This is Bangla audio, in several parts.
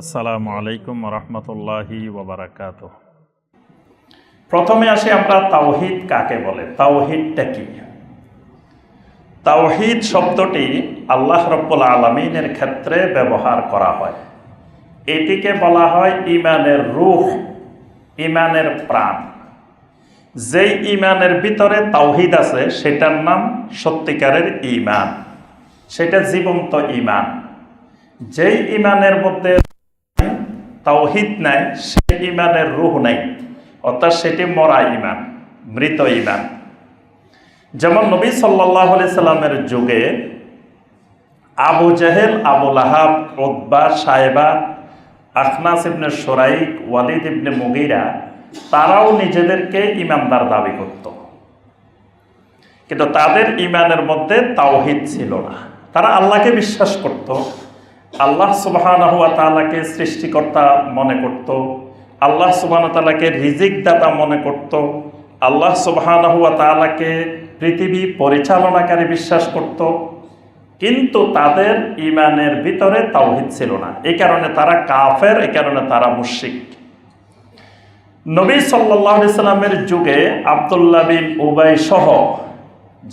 আসসালামু আলাইকুম রহমতুল্লাহি ওবরাকাত প্রথমে আসি আমরা তাওহিদ কাকে বলে? তাওহিদটা কি? তাওহিদ শব্দটি আল্লাহ রব্বুল আলমিনের ক্ষেত্রে ব্যবহার করা হয়। এটিকে বলা হয় ইমানের রূহ ইমানের প্রাণ। যেই ইমানের ভিতরে তাওহিদ আছে, সেটার নাম সত্যিকারের ইমান সেটা জীবন্ত ইমান যেই ইমানের মধ্যে তাওহিদ নাই, সে ইমানের রুহ নাই, অর্থাৎ সেটি মরা ইমান, মৃত ইমান। যেমন নবী সাল্লাহ সাল্লামের যুগে আবু জাহেল আবুল আহাব ওদবা সাহেবা আখনাস ইবনে সোরাইক, ওয়ালিদ ইবনে মুগিরা, তারাও নিজেদেরকে ইমানদার দাবি করত। কিন্তু তাদের ইমানের মধ্যে তাওহিদ ছিল না। তারা আল্লাহকে বিশ্বাস করত। আল্লাহ সুবাহ তালাকে সৃষ্টিকর্তা মনে করত, আল্লাহ সুবাহ তালাকে রিজিক দাতা মনে করত, আল্লাহ সুবাহ তালাকে পৃথিবী পরিচালনাকারী বিশ্বাস করত, কিন্তু তাদের ইমানের ভিতরে তাওহিদ ছিল না। এই কারণে তারা কাফের এই কারণে তারা মুশিক নবী সাল্লাহ সাল্লামের যুগে আবদুল্লাহ বিন উবাই সহ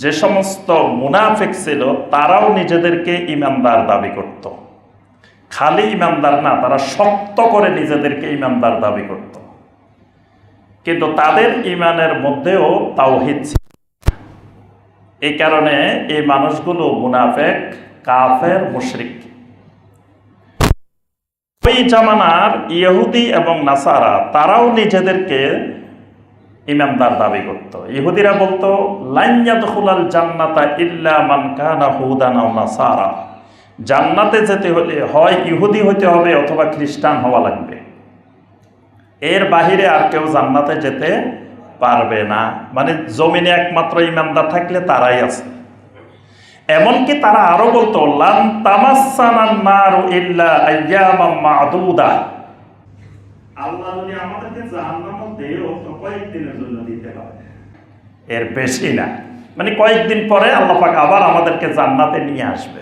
যে সমস্ত মুনাফিক ছিল, তারাও নিজেদেরকে ইমানদার দাবি করত। খালি ইমানদার না, তারা শক্ত করে নিজেদেরকে ইমানদার দাবি করত। কিন্তু তাদের ইমানের মধ্যেও তাওহিদ ছিল। এই কারণে এই মানুষগুলো মুনাফেক, কাফের, মুশরিক। ওই জামানার ইহুদি এবং নাসারা, তারাও নিজেদেরকে ইমানদার দাবি করত। ইহুদিরা বলতো লাইয়াদুলাল জান্নাতা ইল্লা মান কানা হুদান নাসারা। জান্নাতে যেতে হলে হয় ইহুদি হতে হবে অথবা খ্রিস্টান হওয়া লাগবে। এর বাহিরে আর কেউ জান্নাতে যেতে পারবে না। মানে জমিনে একমাত্র ইমানদার থাকলে তারাই আছে। এমনকি তারা আরও বলতো আল্লাহ যদি আমাদেরকে জাহান্নাম দেও তো কয়েকদিনের জন্য দিতে হবে এর বেশি না। মানে কয়েকদিন পরে আল্লাহ পাক আবার আমাদেরকে জান্নাতে নিয়ে আসবে।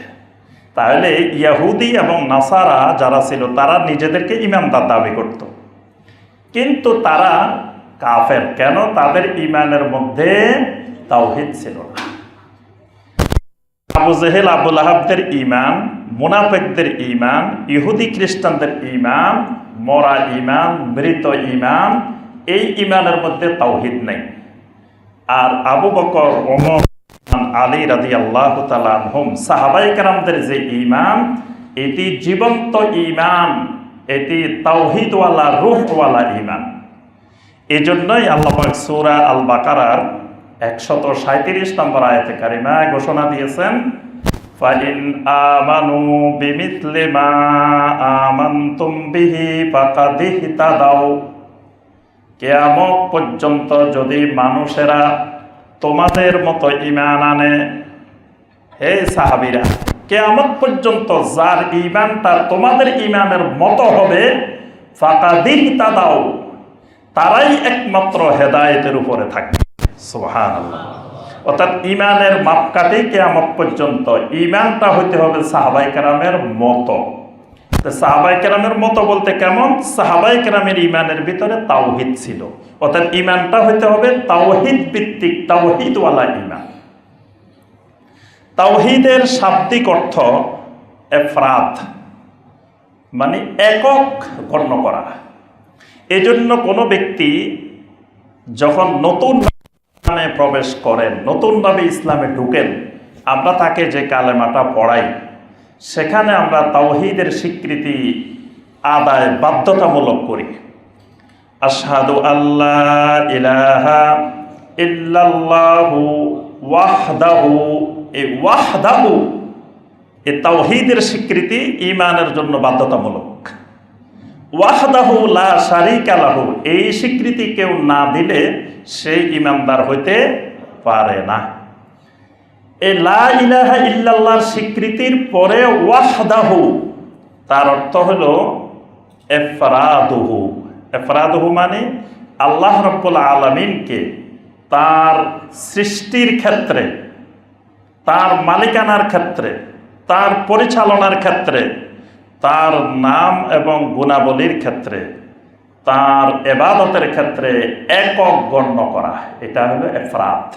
তাহলে ইয়াহুদি এবং নাসারা যারা ছিল, তারা নিজেদেরকে ইমানদার দাবি করত। কিন্তু তারা কাফের। কেন? তাদের ইমানের মধ্যে তাওহিদ ছিল আবু জেহেল আবুল আহাবদের ইমান মুনাফেকদের ইমান ইহুদি খ্রিস্টানদের ইমান মরা ইমান মৃত ইমান এই ইমানের মধ্যে তাওহিদ নেই। আর আবু বকর, ওমর আলী রাদি আল্লাহ তালাম সাহাবাই কারামদের যে ইমান এটি জীবন্ত ইমান এটি তাওহিদওয়ালা, রুহওয়ালা ইমান এই জন্যই আল্লাহ সুরা আল বাকারার একশত সাঁত্রিশ নম্বর আয়তে কারিমায় ঘোষণা দিয়েছেন, ফাইন আমানু বিমিতলে মা আমান্তুম বিহি ফাকাদিহি তাদাও কেয়ামত পর্যন্ত যদি মানুষেরা তোমাদের মতো ইমান আনে। হে সাহাবিরা, কেয়ামত পর্যন্ত যার ইমানটা তোমাদের ইমানের মতো হবে ফাকাদিহি তাদাও তারাই একমাত্র হেদায়েতের উপরে থাকবে। সোহান অর্থাৎ ইমানের মাপকাঠি কেয়ামত পর্যন্ত ইমানটা হইতে হবে সাহাবাই কেরামের মতো। সাহাবাই কেরামের মতো বলতে কেমন? সাহাবাই কেরামের ইমানের ভিতরে তাওহিদ ছিল। অর্থাৎ ইমানটা হইতে হবে তাওহিদ ভিত্তিক, তাওহিদওয়ালা ইমান তাওহিদের শাব্দিক অর্থ এফরাদ মানে একক গণ্য করা। এজন্য কোনো ব্যক্তি যখন নতুন প্রবেশ করেন নতুনভাবে ইসলামে ঢুকেন, আমরা তাকে যে কালেমাটা পড়াই সেখানে আমরা তাওহিদের স্বীকৃতি আদায় বাধ্যতামূলক করি। আসাদু আল্লাহ ইলাহা ওয়াহদাহু এই ওয়াহদাহু এই তাওহিদের স্বীকৃতি ইমানের জন্য বাধ্যতামূলক। ওয়াহদাহু লা এই স্বীকৃতি কেউ না দিলে সেই ইমানদার হইতে পারে না। এই লা ইলাহা ইল্লাল্লাহর স্বীকৃতির পরে ওয়াহদাহু, তার অর্থ হল এফরাদুহু। এফরাদুহু মানে আল্লাহ রব্বুল আলমিনকে তার সৃষ্টির ক্ষেত্রে, তার মালিকানার ক্ষেত্রে, তার পরিচালনার ক্ষেত্রে, তার নাম এবং গুণাবলীর ক্ষেত্রে, তার এবাদতের ক্ষেত্রে একক গণ্য করা। এটা হলো এফরাত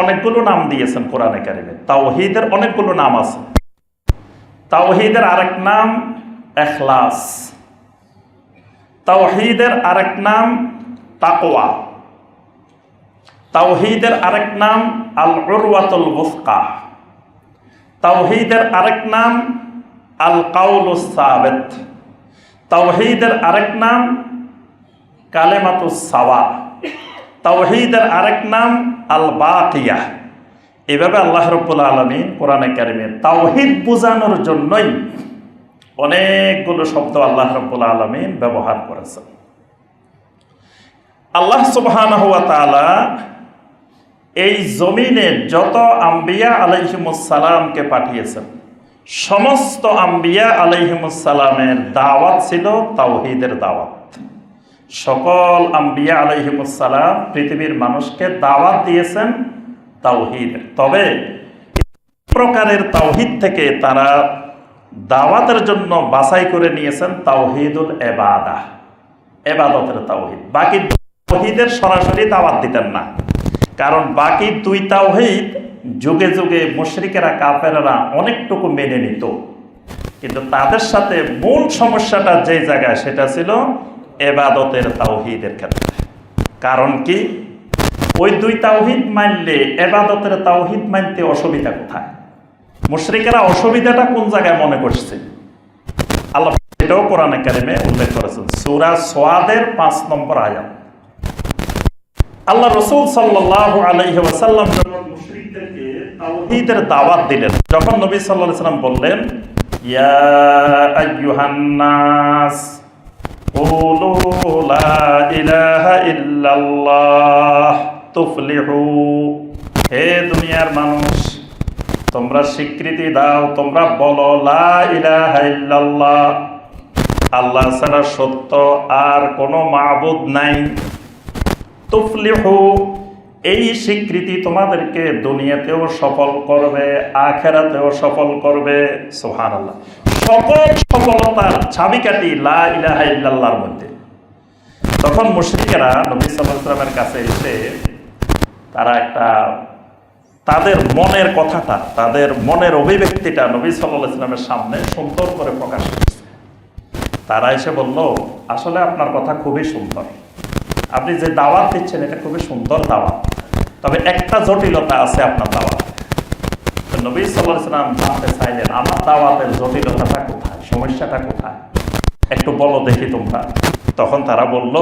অনেকগুলো নাম দিয়েছেন কোরআনে কারিমে। তাওহিদের অনেকগুলো নাম আছে। তাওহিদের আরেক নাম এখলাস। তাওহিদের আরেক নাম তাকওয়া। তাওহিদের আরেক নাম আল উরওয়াতুল বুফকা তাওহিদের আরেক নাম আল কাউল সাবেত। তাওহিদের আরেক নাম কালেমাতুস সাওয়া। তাওহিদের আরেক নাম আল বাকিয়া এভাবে আল্লাহ রব্বুল আলমী কোরআনে কারিমে তাওহিদ বোঝানোর জন্যই অনেকগুলো শব্দ আল্লাহ রব্বুল আলমিন ব্যবহার করেছেন। আল্লাহ সুবহান হুয়া তাআলা এই জমিনে যত আম্বিয়া আলাইহিমুসালামকে পাঠিয়েছেন, সমস্ত আম্বিয়া আলাইহিমুসালামের দাওয়াত ছিল তাওহিদের দাওয়াত। সকল আম্বিয়া আলাইহিমুসালাম পৃথিবীর মানুষকে দাওয়াত দিয়েছেন তাওহিদের। তবে প্রকারের তাওহিদ থেকে তারা দাওয়াতের জন্য বাছাই করে নিয়েছেন তাওহিদুল এবাদা এবাদতের তাওহিদ। বাকি তাওহিদের সরাসরি দাওয়াত দিতেন না। কারণ বাকি দুই তাওহিদ যুগে যুগে মুশরিকেরা কাফেরা অনেকটুকু মেনে নিত। কিন্তু তাদের সাথে মূল সমস্যাটা যে জায়গায়, সেটা ছিল এবাদতের তাওহিদের ক্ষেত্রে। কারণ কি? ওই দুই তাওহিদ মানলে এবাদতের তাওহিদ মানতে অসুবিধা কোথায়? মুশরিকেরা অসুবিধাটা কোন জায়গায় মনে করছে? আল্লাহ এটাও কোরআনে কারিমে উল্লেখ করেছেন, সূরা সোয়াদের পাঁচ নম্বর আয়াত। আল্লাহ রসুল সাল্লাহ ওয়াসাল্লাম যখন মুশরিকদেরকে তাওহীদের দাওয়াত দিলেন, যখন নবী আলাইহি সাল্লাম বললেন, ইয়া নাস কুলু লা ইলাহা ইল্লাল্লাহ তুফলিহু হে দুনিয়ার মানুষ, তোমরা স্বীকৃতি দাও, তোমরা বলো লা ইলাহা ইল্লাল্লাহ। আল্লাহ ছাড়া সত্য আর কোনো মাবুদ নাই। তুফলিহু, এই স্বীকৃতি তোমাদেরকে দুনিয়াতেও সফল করবে, আখেরাতেও সফল করবে। সোহান আল্লাহ সকল সফলতার ছাবিকাটি লা ইলাহা মধ্যে। তখন মুশরিকেরা নবী সাল্লামের কাছে এসে তারা একটা তাদের মনের কথাটা, তাদের মনের অভিব্যক্তিটা নবী সাল্লাল্লাহু আলাইহি সাল্লামের সামনে সুন্দর করে প্রকাশ করছে। তারা এসে বলল, আসলে আপনার কথা খুবই সুন্দর। আপনি যে দাওয়াত দিচ্ছেন, এটা খুবই সুন্দর দাওয়াত। তবে একটা জটিলতা আছে আপনার দাওয়াত। নবী সাল্লাহ সাল্লাম জানতে চাইলেন, আমার দাওয়াতের জটিলতাটা কোথায়? সমস্যাটা কোথায়? একটু বলো দেখি তোমরা। তখন তারা বলল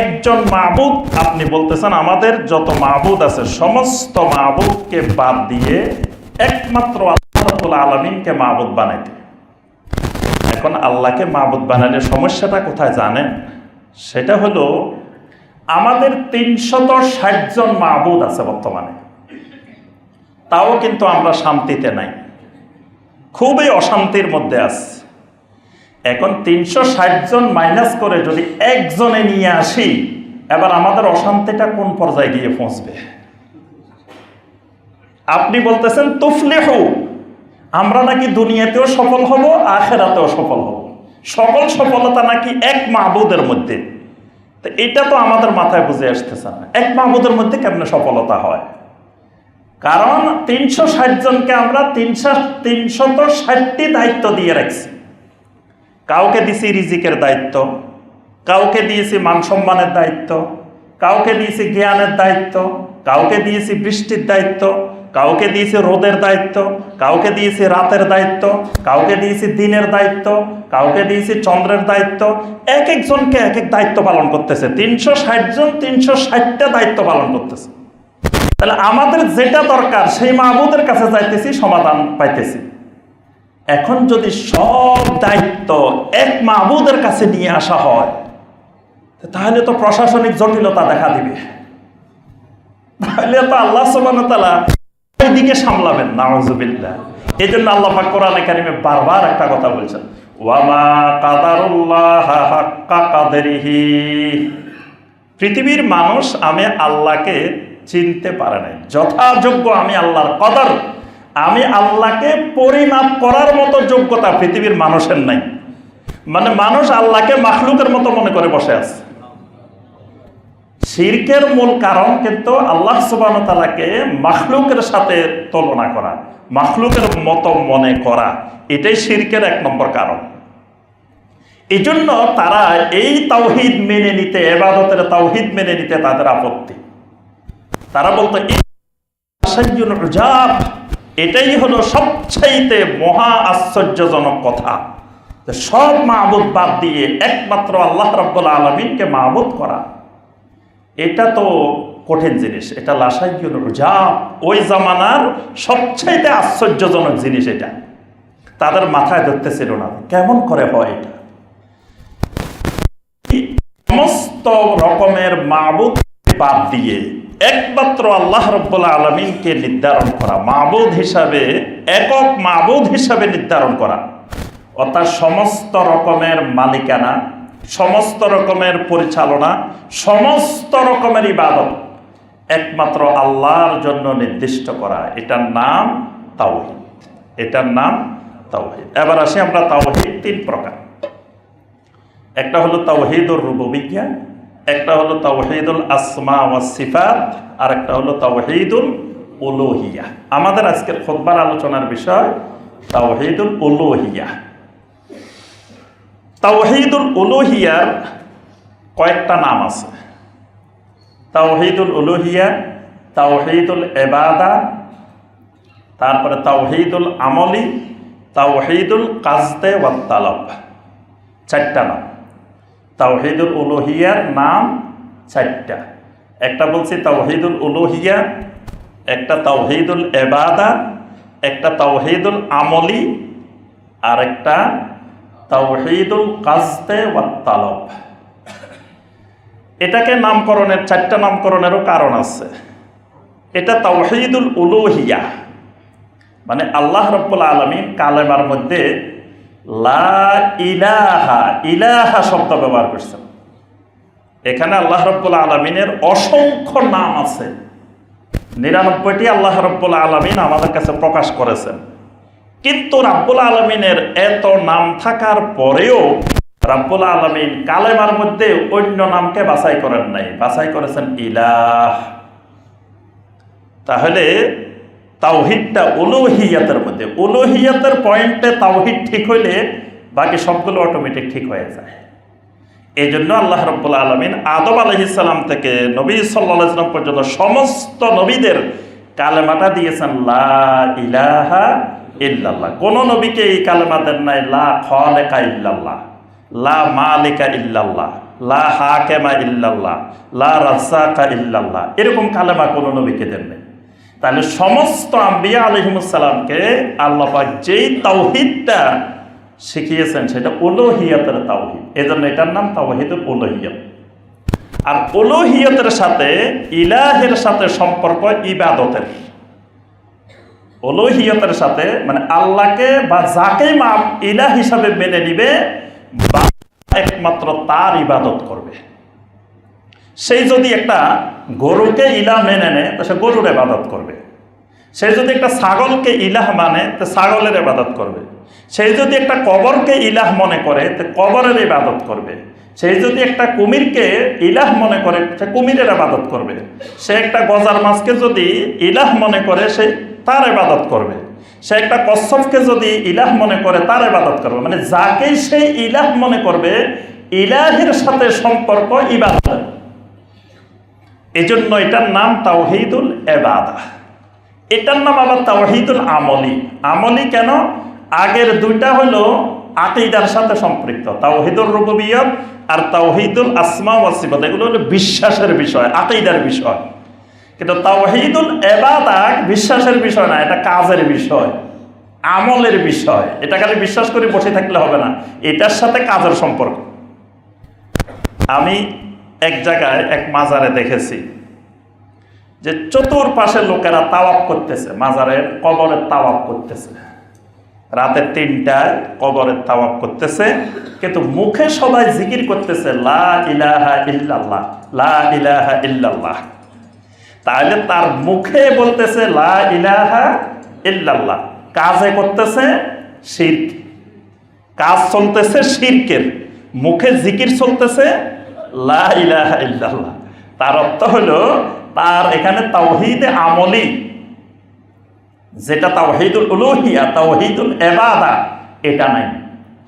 একজন মাহবুদ আপনি বলতেছেন, আমাদের যত মাহবুদ আছে, সমস্ত মাহবুদকে বাদ দিয়ে একমাত্র আল্লাহ আলমিনকে মাহবুদ বানাইতে এখন আল্লাহকে মাহবুদ বানালে সমস্যাটা কোথায় জানেন? সেটা হলো আমাদের তিনশত ষাট জন মাহবুদ আছে বর্তমানে। তাও কিন্তু আমরা শান্তিতে নাই। খুবই অশান্তির মধ্যে আছে। এখন তিনশো ষাট জন মাইনাস করে যদি একজনে নিয়ে আসি, এবার আমাদের অশান্তিটা কোন পর্যায়ে গিয়ে পৌঁছবে? আপনি বলতেছেন, তুফলেহু। আমরা নাকি দুনিয়াতেও সফল হব, আখেরাতেও সফল হব। সকল সফলতা নাকি এক মাহবুদের মধ্যে। তো এটা তো আমাদের মাথায় বুঝে আসতেছে না। এক মাহবুদের মধ্যে কেমনে সফলতা হয়? কারণ তিনশো ষাট জনকে আমরা তিনশো তিনশত ষাটটি দায়িত্ব দিয়ে রাখছি। কাউকে দিছি রিজিকের দায়িত্ব, কাউকে দিয়েছি মান সম্মানের দায়িত্ব, কাউকে দিয়েছি জ্ঞানের দায়িত্ব, কাউকে দিয়েছি বৃষ্টির দায়িত্ব কাউকে দিয়েছি রোদের দায়িত্ব, কাউকে দিয়েছি রাতের দায়িত্ব, কাউকে দিয়েছি দিনের দায়িত্ব, কাউকে দিয়েছি চন্দ্রের দায়িত্ব। এক একজনকে এক এক দায়িত্ব পালন করতেছে। তিনশো ষাট জন তিনশো ষাটটা দায়িত্ব পালন করতেছে। তাহলে আমাদের যেটা দরকার, সেই মাহবুদের কাছে যাইতেছি, সমাধান পাইতেছি। এখন যদি সব দায়িত্ব এক মাহবুদের কাছে নিয়ে আসা হয়, তাহলে তো প্রশাসনিক জটিলতা দেখা দিবে। তাহলে তো আল্লাহ সুবাহতালা ওই দিকে সামলাবেন নাওজুবিল্লাহ এই জন্য আল্লাহ পাক কোরআনে কারিমে বারবার একটা কথা বলছেন, ওয়ামা কাদারুল্লাহ হাক্কা কাদেরিহি। পৃথিবীর মানুষ আমি আল্লাহকে চিনতে পারে নাই। যথাযোগ্য আমি আল্লাহর কদর, আমি আল্লাহকে পরিমাপ করার মতো যোগ্যতা পৃথিবীর মানুষের নাই। মানে মানুষ আল্লাহকে মাখলুকের মতো মনে করে বসে আছে। শিরকের মূল কারণ কিন্তু আল্লাহ সুবাহ তালাকে মাখলুকের সাথে তুলনা করা, মাখলুকের মতো মনে করা, এটাই শির্কের এক নম্বর কারণ। এই জন্য তারা এই তাওহিদ মেনে নিতে, এবাদতের তাওহিদ মেনে নিতে তাদের আপত্তি। তারা বলতো "এই এটাই হলো সবচাইতে মহা আশ্চর্যজনক কথা। সব মাহবুদ বাদ দিয়ে একমাত্র আল্লাহ রব্বুল আলমিনকে মাহবুদ করা। এটা তো কঠিন জিনিস। এটা লাসাইয়ুল রুজাব। ওই জামানার সবচাইতে আশ্চর্যজনক জিনিস এটা। তাদের মাথায় ধরতেছিল না কেমন করে হয় এটা। সমস্ত রকমের মাবুদ বাদ দিয়ে একমাত্র আল্লাহ রব্বুল আলমিনকে নির্ধারণ করা, মাবুদ হিসাবে, একক মাবুদ হিসাবে নির্ধারণ করা। অর্থাৎ সমস্ত রকমের মালিকানা সমস্ত রকমের পরিচালনা, সমস্ত রকমের ইবাদত একমাত্র আল্লাহর জন্য নির্দিষ্ট করা। এটার নাম তাওহিদ। এটার নাম তাওহিদ। এবার আসি আমরা তাওহিদ তিন প্রকার। একটা হলো তাওহিদুর রুববিজ্ঞা একটা হলো তাওহিদুল আসমা ওয়া সিফাত, আর একটা হলো তাওহিদুল উলুহিয়া। আমাদের আজকের খোদবার আলোচনার বিষয় তাওহিদুল উলুহিয়া। তাওহিদুল উলুহিয়ার কয়েকটা নাম আছে। তাওহিদুল উলুহিয়া, তাওহিদুল এবাদা তারপরে তাওহিদুল আমলি, তাওহিদুল কাজদে ওয়াত তালব, চারটা নাম। তাওহিদুল উলুহিয়ার নাম চারটা। একটা বলছি তাওহিদুল উলুহিয়া, একটা তাওহিদুল এবাদা একটা তাওহিদুল আমলি আর একটা তাওহিদুল কাজতে ওয়াত্তালব এটাকে নামকরণের, চারটা নামকরণেরও কারণ আছে। এটা তাওহিদুল উলুহিয়া মানে আল্লাহ রব্বুল আলমিন কালেমার মধ্যে লা ইলাহা ইলাহা শব্দ ব্যবহার করছেন। এখানে আল্লাহ রব্বুল আলমিনের অসংখ্য নাম আছে। নিরানব্বইটি আল্লাহ রব্বুল আলমিন আমাদের কাছে প্রকাশ করেছেন। কিন্তু রাব্বুল আলমিনের এত নাম থাকার পরেও রাব্বুল আলমিন কালেমার মধ্যে অন্য নামকে বাছাই করেন নাই। বাছাই করেছেন ইলাহ। তাহলে তাওহিদটা উলুহিয়াতের মধ্যে। উলুহিয়াতের পয়েন্টে তাওহিদ ঠিক হইলে বাকি সবগুলো অটোমেটিক ঠিক হয়ে যায়। এই জন্য আল্লাহ রব্বুল আলমিন আদম আলহিসাল্লাম থেকে নবী ইসলাম পর্যন্ত সমস্ত নবীদের কালেমাটা দিয়েছেন, লা ইলাহা ইল্লাল্লাহ। কোন নবীকে এই কালেমা দেন নাই, লা খালেকা ইল্লাল্লাহ, লা মালিকা ইল্লাল্লাহ, লা হাকেমা ইল্লাল্লাহ, লা রাজ্জাকা ইল্লাল্লাহ। এরকম কালেমা কোন নবীকে দেন নাই। তাহলে সমস্ত আম্বিয়া আলহিমুসালামকে আল্লাপাক যেই তাওহিদটা শিখিয়েছেন, সেটা উলোহিয়াতের তাওহিদ। এজন্য এটার নাম তাওহিদুল উলোহিয়ত। আর উলোহিয়তের সাথে ইলাহের সাথে সম্পর্ক ইবাদতের। উলোহিয়তের সাথে মানে আল্লাহকে বা যাকে মা ইলা হিসাবে মেনে নিবে, বা একমাত্র তার ইবাদত করবে। সেই যদি একটা গরুকে ইলাহ মেনে নেয়, তো সে গরুর এবাদত করবে। সে যদি একটা ছাগলকে ইলাহ মানে তো ছাগলের এবাদত করবে। সেই যদি একটা কবরকে ইলাহ মনে করে, তো কবরের ইবাদত করবে। সেই যদি একটা কুমিরকে ইলাহ মনে করে, সে কুমিরের আবাদত করবে। সে একটা গজার মাছকে যদি ইলাহ মনে করে, সে তার এবাদত করবে। সে একটা কচ্ছপকে যদি ইলাহ মনে করে, তার এবাদত করবে। মানে যাকে সে ইলাহ মনে করবে, ইলাহের সাথে সম্পর্ক ইবাদত। এজন্য এটার নাম তাওহিদুল এবাদা এটার নাম আবার তাওহিদুল আমলি। আমলি কেন? আগের দুইটা হলো আকিদার সাথে সম্পৃক্ত। তাওহিদুল রুববিয়ত আর তাওহিদুল আসমা ওয়াসিবত এগুলো হলো বিশ্বাসের বিষয়, আকিদার বিষয়। কিন্তু তাওহিদুল এবাদা বিশ্বাসের বিষয় না, এটা কাজের বিষয়, আমলের বিষয়। এটা খালি বিশ্বাস করে বসে থাকলে হবে না, এটার সাথে কাজের সম্পর্ক। আমি এক জায়গায় এক মাজারে দেখেছি যে চতুর্পাশে লোকেরা তাওয়াপ করতেছে, মাজারের কবরের তাওয়াপ করতেছে। রাতের তিনটায় কবরের তাওয়াব করতেছে, কিন্তু মুখে সবাই জিকির করতেছে, লা ইলাহা ইল্লাল্লাহ, লা ইলাহা ইল্লাল্লাহ। তাহলে তার মুখে বলতেছে, লা ইলাহা ইল্লাল্লাহ। কাজে করতেছে শিরক। কাজ চলতেছে শিরকের। মুখে জিকির চলতেছে, লা ইলাহা ইল্লাল্লাহ। তার অর্থ হলো, তার এখানে তাওহীদে আমলি, যেটা তাওহীদুল উলুহিয়া, তাওহীদুল এবাদা, এটা নাই।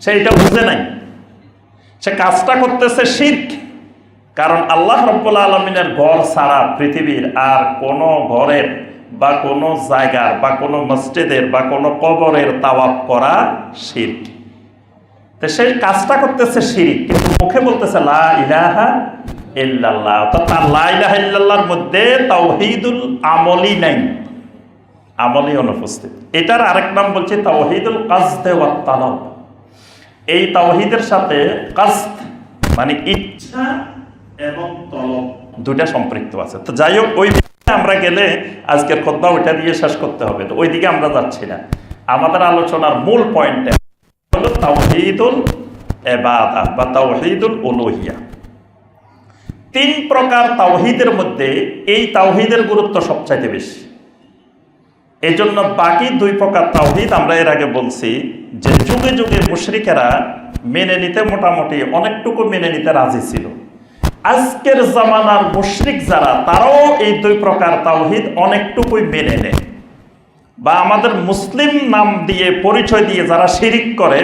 সে এটা বুঝে নাই। সে কাজটা করতেছে শিরক। কারণ আল্লাহ রব্বুল আলমিনের ঘর ছাড়া পৃথিবীর আর কোনো ঘরের বা কোনো জায়গার বা কোনো মসজিদের বা কোনো কবরের তাওয়াব করা শিরক। তো সেই কাজটা করতেছে শিরিক, কিন্তু মুখে বলতেছে, লা ইলাহা ইল্লাল্লাহ। অর্থাৎ তার লা ইল্লাল্লাহর মধ্যে তাওহীদুল আমলি নাই, আমলি অনুপস্থিত। এটার আরেক নাম বলছে তাওহীদুল কাজদে ওয়াত তালাব। এই তাওহীদের সাথে কাজদ মানে ইচ্ছা এবং তলব। দুটা সম্পৃক্ত আছে। তো যাই হোক ওই আমরা গেলে আজকের খোদ্া ওইটা দিয়ে শেষ করতে হবে। তো ওইদিকে আমরা যাচ্ছি না। আমাদের আলোচনার মূল পয়েন্ট হলো তাওহীদুল এবাদা বা তাওহীদুল উলুহিয়া। তিন প্রকার তাওহিদের মধ্যে এই তাওহিদের গুরুত্ব সবচাইতে বেশি। এই জন্য বাকি দুই প্রকার তাওহিদ আমরা এর আগে বলছি যে যুগে যুগে মুশরিকেরা মেনে নিতে মোটামুটি অনেকটুকু মেনে নিতে রাজি ছিল। আজকের জামানার মুশরিক যারা, তারাও এই দুই প্রকার তাওহিদ অনেকটুকুই মেনে নেয়। বা আমাদের মুসলিম নাম দিয়ে পরিচয় দিয়ে যারা শিরিক করে,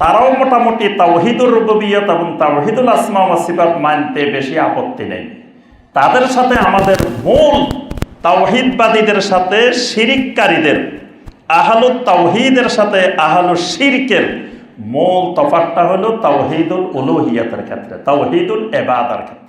তারাও মোটামুটি তাওহিদুর রুববিয়ত এবং তাওহিদুল আসমা ওয়া মানতে বেশি আপত্তি নেই। তাদের সাথে আমাদের মূল তাওহিদবাদীদের সাথে শিরিককারীদের আহালু তাওহিদের সাথে আহালু শিরকের মূল তফাতটা হলো তাওহিদুল উলুহিয়াতের ক্ষেত্রে তাওহিদুল এবাদার ক্ষেত্রে।